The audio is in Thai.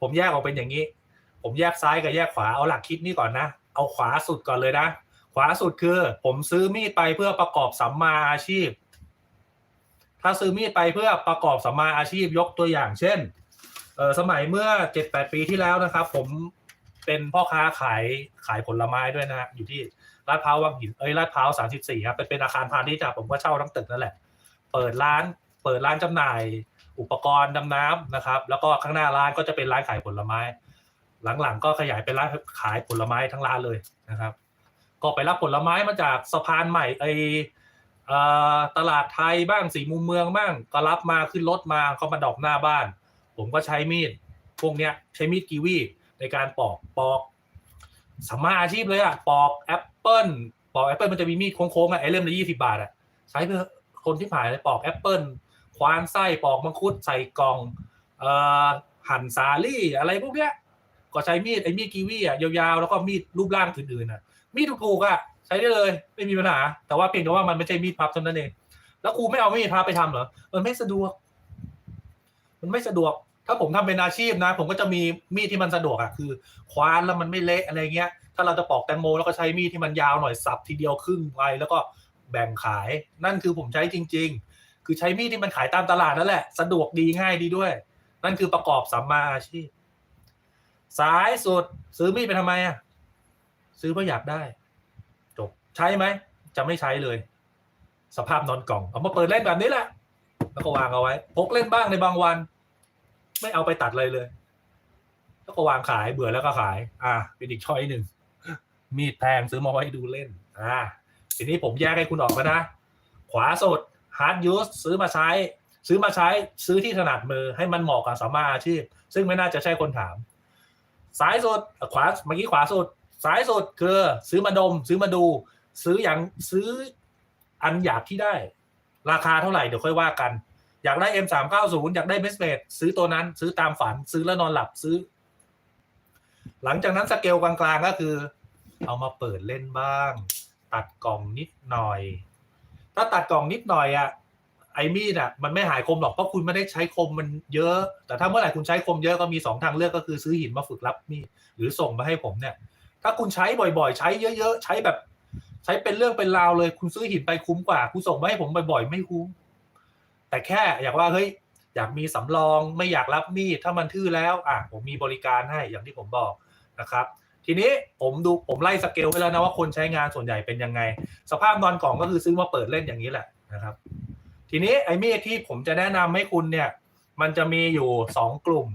ผมแยกออกเป็นอย่างนี้ ผมแยกซ้ายกับแยกขวาเอาหลักคิดนี่ก่อนนะ เอาขวาสุดก่อนเลยนะ ขวาสุดคือ ผมซื้อมีดไปเพื่อประกอบสัมมาอาชีพ ถ้าซื้อมีดไปเพื่อประกอบสัมมาอาชีพยกตัวอย่างเช่นเออสมัยเมื่อเจ็ดแปดปีที่แล้วนะครับ ผมเป็นพ่อค้าขายขายผลไม้ด้วยนะฮะอยู่ที่ลาดพร้าววังหินเอ้ยลาดพร้าวสามสิบสี่ครับเป็นเป็นอาคารพาณิชย์อะผมก็เช่าทั้งตึกนั่นแหละ เปิดร้านเปิดร้านจำหน่าย อุปกรณ์ดำน้ำนะครับ แล้วก็ข้างหน้าร้านก็จะเป็นร้านขายผลไม้ หลังๆ ก็ขยายเป็นร้านขายผลไม้ทั้งร้านเลยนะครับ ก็ไปรับผลไม้มาจากสะพานใหม่ไอเอ่อตลาดไทยบ้างสีมุมเมืองบ้างก็รับมาขึ้นรถมาเขามาดอกหน้าบ้าน ผมก็ใช้มีดพวกเนี้ยใช้มีดกีวีในการปอกปอกสัมมาอาชีพเลยอะปอกแอปเปิลปอกแอปเปิลมันจะมีมีดโค้งๆอะไอเล่มละยี่สิบาทอะใช้เพื่อคนที่ผ่านเลยปอกแอปเปิล ควานไส้ปอกมังคุดใส่กล่องเอหั่นสาลี่อะไรพวกเนี้ยก็ใช้มีดไอ้มีดกีวีอะยาวๆแล้วก็มีดรูปร่างอื่นๆอะมีดถูกๆอะใช้ได้เลย ไม่มีปัญหา แต่ว่าเพียงแต่ว่ามันไม่ใช่มีดพับเท่านั้นเองแล้วครูไม่เอามีดพับไปทำเหรอมันไม่สะดวก มันไม่สะดวก ถ้าผมทำเป็นอาชีพนะ ผมก็จะมีมีดที่มันสะดวกอะคือคว้านแล้วมันไม่เละอะไรเงี้ย ถ้าเราจะปอกแตงโมแล้วก็ใช้มีดที่มันยาวหน่อยสับทีเดียวครึ่งไปแล้วก็แบ่งขาย นั่นคือผมใช้จริง ๆ คือใช้มีดที่มันขายตามตลาดนั่นแหละ สะดวกดีง่ายดีด้วย นั่นคือประกอบสัมมาอาชีพ สายสุดซื้อมีดไปทำไมอะ ซื้อเพราะอยากได้ จบ ใช้ไหม จะไม่ใช้เลย สภาพนอนกล่อง เอามาเปิดเล่นแบบนี้แหละ แล้วก็วางเอาไว้ พกเล่นบ้างในบางวัน ไม่เอาไปตัดเลยเลย แล้วก็วางขายเบื่อแล้วก็ขาย อ่าเป็นอีกช้อยหนึ่ง มีดแพงซื้อมาไว้ดูเล่น อ่าทีนี้ผมแยกให้คุณออกมานะ ขวาสุด ฮาร์ดยูสซื้อมาใช้ ซื้อมาใช้ซื้อที่ถนัดมือให้มันเหมาะกับสัมมาอาชีพ ซึ่งไม่น่าจะใช่คนถามซ้ายสุดขวาเมื่อกี้ขวาสุดซ้ายสุดคือซื้อมาดม ซื้อมาดู ซื้ออย่างซื้ออันอยากที่ได้ ราคาเท่าไหร่เดี๋ยวค่อยว่ากัน อยากได้ M 3 9 0 อยากได้เมสเมดซื้อตัวนั้น ซื้อตามฝัน ซื้อแล้วนอนหลับซื้อ หลังจากนั้นสเกลกลางๆก็คือ เอามาเปิดเล่นบ้าง ตัดกล่องนิดหน่อย ถ้าตัดกล่องนิดหน่อยอะไอ้มีดอะมันไม่หายคมหรอกเพราะคุณไม่ได้ใช้คมมันเยอะ แต่ถ้าเมื่อไหร่คุณใช้คมเยอะก็มีสองทางเลือกก็คือซื้อหินมาฝึกรับมีดหรือส่งมาให้ผมเนี่ย ถ้าคุณใช้บ่อยๆ ใช้เยอะๆ ใช้แบบ ใช้เป็นเรื่องเป็นราวเลย คุณซื้อหินไปคุ้มกว่า คุณส่งมาให้ผมบ่อยๆ ไม่คุ้ม แต่แค่อยากว่าเฮ้ยอยากมีสำรองไม่อยากรับมีดถ้ามันทื่อแล้วอะผมมีบริการให้อย่างที่ผมบอกนะครับ ทีนี้ผมดูผมไล่สเกลไปแล้วนะว่าคนใช้งานส่วนใหญ่เป็นยังไง สภาพนอนกล่องก็คือซื้อมาเปิดเล่นอย่างนี้แหละนะครับ ทีนี้ไอ้มีดที่ผมจะแนะนำให้คุณเนี่ย มันจะมีอยู่สองกลุ่ม